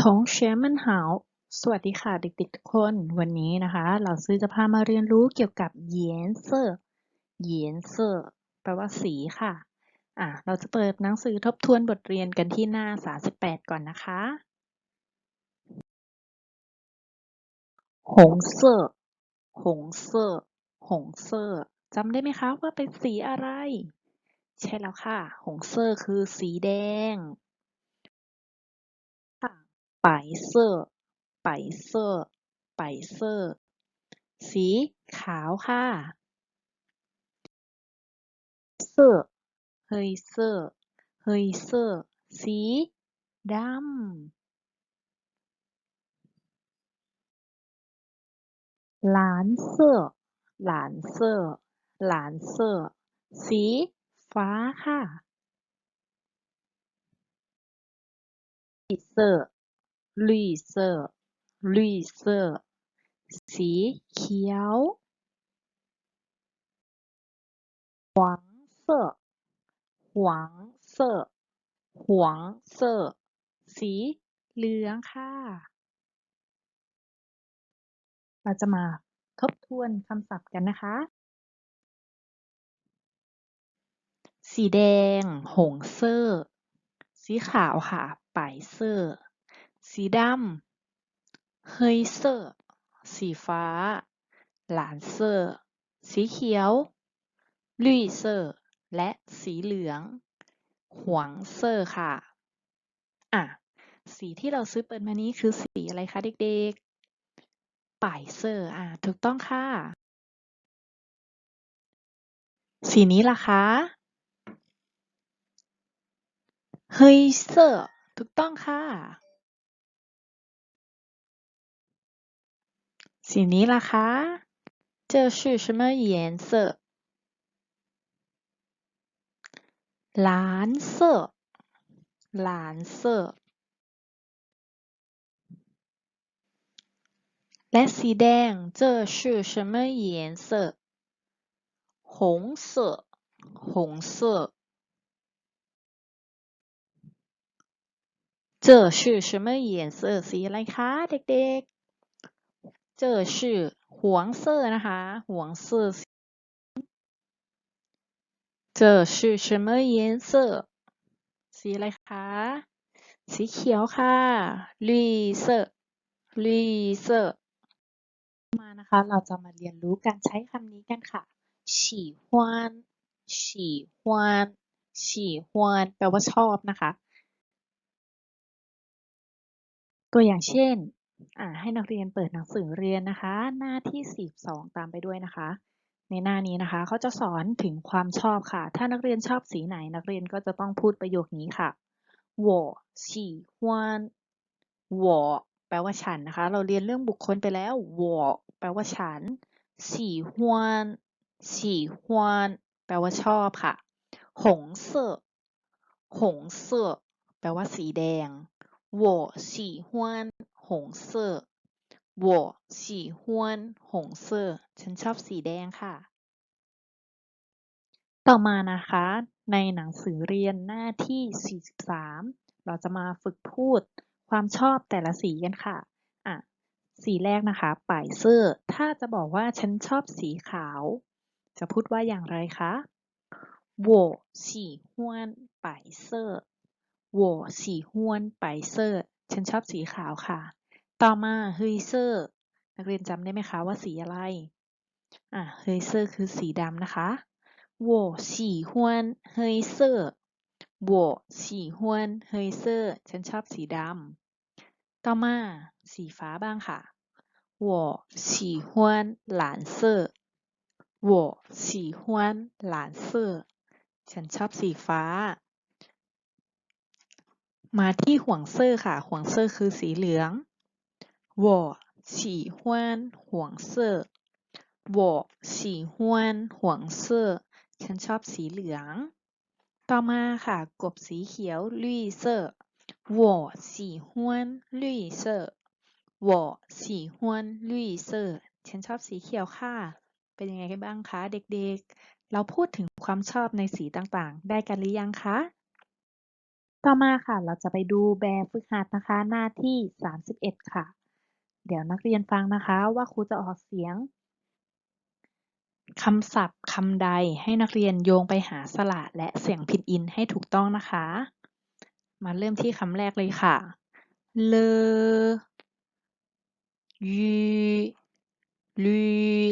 同学们好สวัสดีค่ะเด็กๆทุกคน วันนี้นะคะ เราซื้อจะพามาเรียนรู้เกี่ยวกับเยนเซอร์เยนเซอร์แปลว่าสีค่ะ อ่ะ เราจะเปิดหนังสือทบทวนบทเรียนกันที่หน้า 38 ก่อนนะคะหงเซอร์หงเซอร์หงเซอร์จำได้ไหมคะว่าเป็นสีอะไร ใช่แล้วค่ะ หงเซอร์คือสีแดง 白色白色白色สีขาวค่ะเสื้อเฮยเสื้อเฮยเสื้อสีดำหลานเสื้อหลานเสื้อหลานเสื้อสีฟ้าค่ะ绿色 绿色绿色สีเขียว黄色黄色黄色สีเหลืองค่ะ เราจะมาทบทวนคำศัพท์กันนะคะ สีแดง หงเซอร์ สีขาวค่ะป่ายเซอร์ สีดำ เฮยเซอร์ สีฟ้า หลานเซอร์ สีเขียวลี่เซอร์ และสีเหลือง หวงเซอร์ค่ะ อะ สีที่เราซื้อเปิดมานี้คือสีอะไรคะเด็กๆ ป่ายเซอร์ อะ ถูกต้องค่ะ สีนี้ล่ะคะเฮยเซอร์ ถูกต้องค่ะ สีนี้ล่ะคะ这是什么颜色蓝色蓝色และสีแดง这是什么颜色红色红色这是什么颜色สีอะไรคะเด็กๆ 这是黄色นะคะ黄色这是什么颜色สีอะไรคะสีเขียวค่ะ绿色绿色มานะคะ เราจะมาเรียนรู้การใช้คำนี้กันค่ะ喜欢喜欢喜欢แปลว่าชอบนะคะตัวอย่างเช่น อ่า ให้นักเรียนเปิดหนังสือเรียนนะคะ หน้าที่ 42 ตามไปด้วยนะคะ ในหน้านี้นะคะ เขาจะสอนถึงความชอบค่ะ ถ้านักเรียนชอบสีไหน นักเรียนก็จะต้องพูดประโยคนี้ค่ะ我喜欢我แปลว่าฉันนะคะ เราเรียนเรื่องบุคคลไปแล้ว我แปลว่าฉัน喜欢喜欢แปลว่าชอบค่ะหงเสื้อหงเสื้อแปลว่าสีแดง我喜欢 红色我喜欢红色ฉันชอบสีแดงค่ะ ต่อมานะคะ ในหนังสือเรียนหน้าที่ 43 เราจะมาฝึกพูดความชอบแต่ละสีกันค่ะ อ่ะ สีแรกนะคะป่ายเสื้อ ถ้าจะบอกว่าฉันชอบสีขาว จะพูดว่าอย่างไรคะ我喜欢白色我喜欢白色ฉันชอบสีขาวค่ะ ต่อมาเฮยเซอร์นักเรียนจำได้ไหมคะว่าสีอะไร อ่ะเฮยเซอร์คือสีดำนะคะ我喜欢黑色我喜欢黑色ฉันชอบสีดำ ต่อมา สีฟ้าบ้างค่ะ我喜欢蓝色我喜欢蓝色ฉันชอบสีฟ้ามาที่ห่วงเซอร์ค่ะห่วงเซอร์คือสีเหลือง 我喜欢黄色我喜欢黄色ฉันชอบสีเหลือง ต่อมาค่ะ กบสีเขียวลุยเซอร์我喜欢绿色我喜欢绿色ฉันชอบสีเขียวค่ะ เป็นยังไงกันบ้างคะเด็กๆ เราพูดถึงความชอบในสีต่างๆ ได้กันหรือยังคะ ต่อมาค่ะ เราจะไปดูแบบฝึกหัดนะคะ หน้าที่ 31 ค่ะ เดี๋ยวนักเรียนฟังนะคะว่าครูจะออกเสียงคำศัพท์คำใดให้นักเรียนโยงไปหาสระและเสียงพินอินให้ถูกต้องนะคะ มาเริ่มที่คำแรกเลยค่ะ เลยูลุย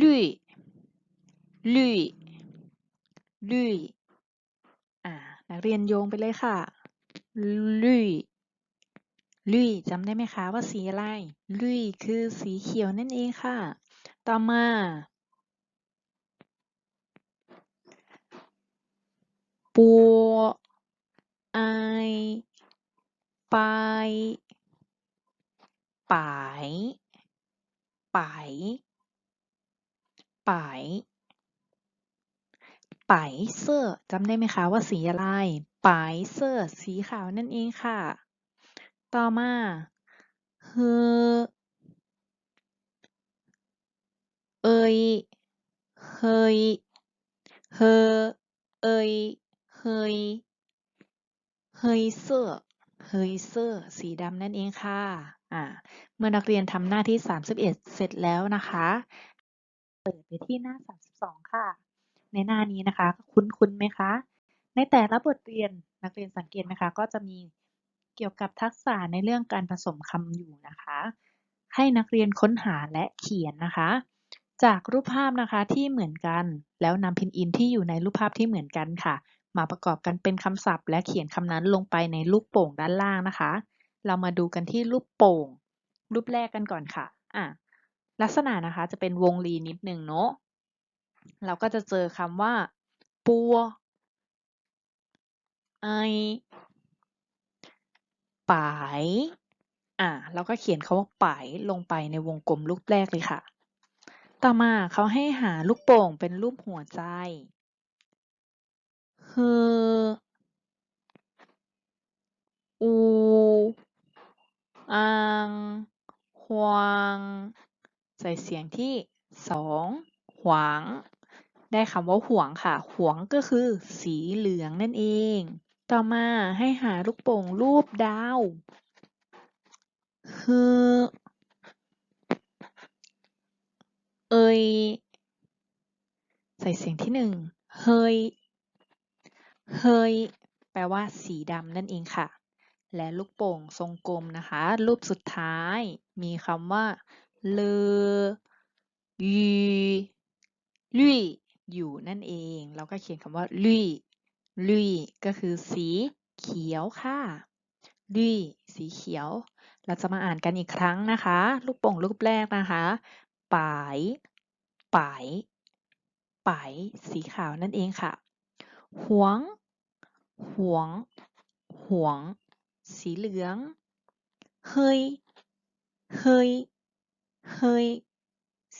ลุยลุยลุยอ่านักเรียนโยงไปเลยค่ะลุย ลุยจำได้ไหมคะว่าสีอะไรลุยคือสีเขียวนั่นเองค่ะ ต่อมา ปัวไอไปปายปายปายปายเสื้อจำได้ไหมคะว่าสีอะไรปายเสื้อสีขาวนั่นเองค่ะ ต่อมาเฮอเอยเฮย เฮอ เอย เฮย เฮยเสื้อ เฮยเสื้อ สีดำนั่นเองค่ะ อ่า เมื่อนักเรียนทำหน้าที่ 31 เสร็จแล้วนะคะ เปิดไปที่หน้า 32 ค่ะ ในหน้านี้นะคะ คุ้นๆไหมคะ ในแต่ละบทเรียนนักเรียนสังเกตไหมคะ ก็จะมี เกี่ยวกับทักษะในเรื่องการผสมคำอยู่นะคะ ให้นักเรียนค้นหาและเขียนนะคะ จากรูปภาพนะคะที่เหมือนกัน แล้วนำพินอินที่อยู่ในรูปภาพที่เหมือนกันค่ะ มาประกอบกันเป็นคำศัพท์ และเขียนคำนั้นลงไปในรูปโป่งด้านล่างนะคะ เรามาดูกันที่รูปโป่ง รูปแรกกันก่อนค่ะอะลักษณะนะคะจะเป็นวงรีนิดหนึ่งเนาะเราก็จะเจอคำว่าปัวไอ ปาย อะเราก็เขียนคาว่าปายลงไปในวงกลมรูปแรกเลยค่ะ ต่อมาเขาให้หาลูกโป่งเป็นรูปหัวใจเฮออูอังฮวง ใส่เสียงที่สองหวางได้คำว่าหวงค่ะ หวงก็คือสีเหลืองนั่นเอง ต่อมาให้หาลูกโป่งรูปดาวฮือเอยใส่เสียงที่หนึ่งเฮยเฮยแปลว่าสีดำนั่นเองค่ะ และลูกโป่งทรงกลมนะคะ รูปสุดท้ายมีคำว่าเลยูลุยอยู่นั่นเอง เราก็เขียนคำว่าลุย ลุยก็คือสีเขียวค่ะลุยสีเขียว เราจะมาอ่านกันอีกครั้งนะคะ ลูกโป่งรูปแรกนะคะป๋ายป๋ายป๋ายสีขาวนั่นเองค่ะหวงหวงหวง สีเหลืองเฮยเฮยเฮย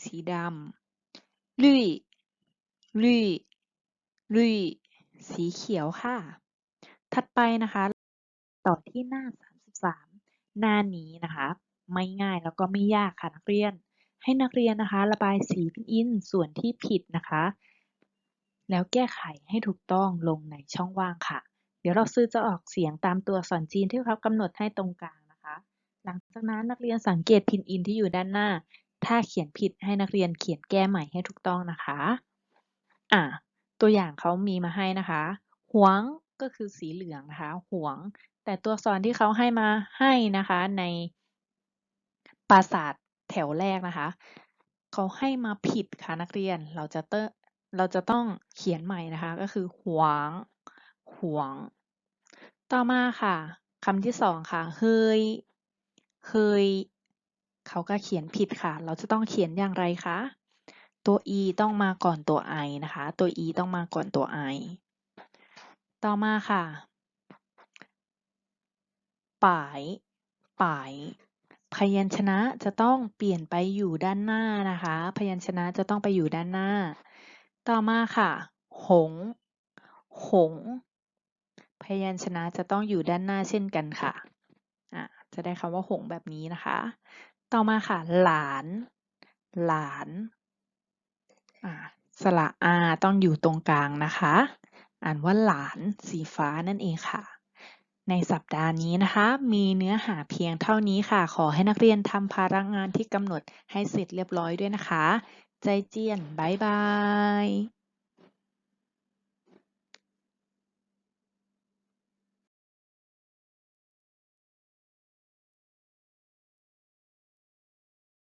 สีดำลุยลุยลุย สีเขียวค่ะ ถัดไปนะคะ ต่อที่หน้า 33 หน้านี้นะคะ ไม่ง่ายแล้วก็ไม่ยากค่ะนักเรียน ให้นักเรียนนะคะ ระบายสีพินอินส่วนที่ผิดนะคะ แล้วแก้ไขให้ถูกต้องลงในช่องว่างค่ะ เดี๋ยวเราซื้อจะออกเสียงตามตัวอักษรจีนที่เขากำหนดให้ตรงกลางนะคะ หลังจากนั้นนักเรียนสังเกตพินอินที่อยู่ด้านหน้า ถ้าเขียนผิดให้นักเรียนเขียนแก้ใหม่ให้ถูกต้องนะคะ อะ ตัวอย่างเขามีมาให้นะคะ หวงก็คือสีเหลืองนะคะ หวง แต่ตัวอักษรที่เขาให้มาให้นะคะในปราสาทแถวแรกนะคะเขาให้มาผิดค่ะนักเรียน เราจะเตเราจะต้องเขียนใหม่นะคะ ก็คือหวง หวง ต่อมาค่ะคำที่สองค่ะ เฮย เฮย เขาก็เขียนผิดค่ะ เราจะต้องเขียนอย่างไรคะ ตัว e ต้องมาก่อนตัว i นะคะ ตัว e ต้องมาก่อนตัว i ต่อมาค่ะ ป่าย ป่าย พยัญชนะจะต้องเปลี่ยนไปอยู่ด้านหน้านะคะ พยัญชนะจะต้องไปอยู่ด้านหน้า ต่อมาค่ะ หง หง พยัญชนะจะต้องอยู่ด้านหน้าเช่นกันค่ะอะ จะได้คำว่าหงแบบนี้นะคะ ต่อมาค่ะ หลาน หลาน สระอาต้องอยู่ตรงกลางนะคะ อ่านว่าหลานสีฟ้านั่นเองค่ะ ในสัปดาห์นี้นะคะ มีเนื้อหาเพียงเท่านี้ค่ะ ขอให้นักเรียนทำภาระงานที่กำหนดให้เสร็จเรียบร้อยด้วยนะคะ ใจเจียน บ๊ายบาย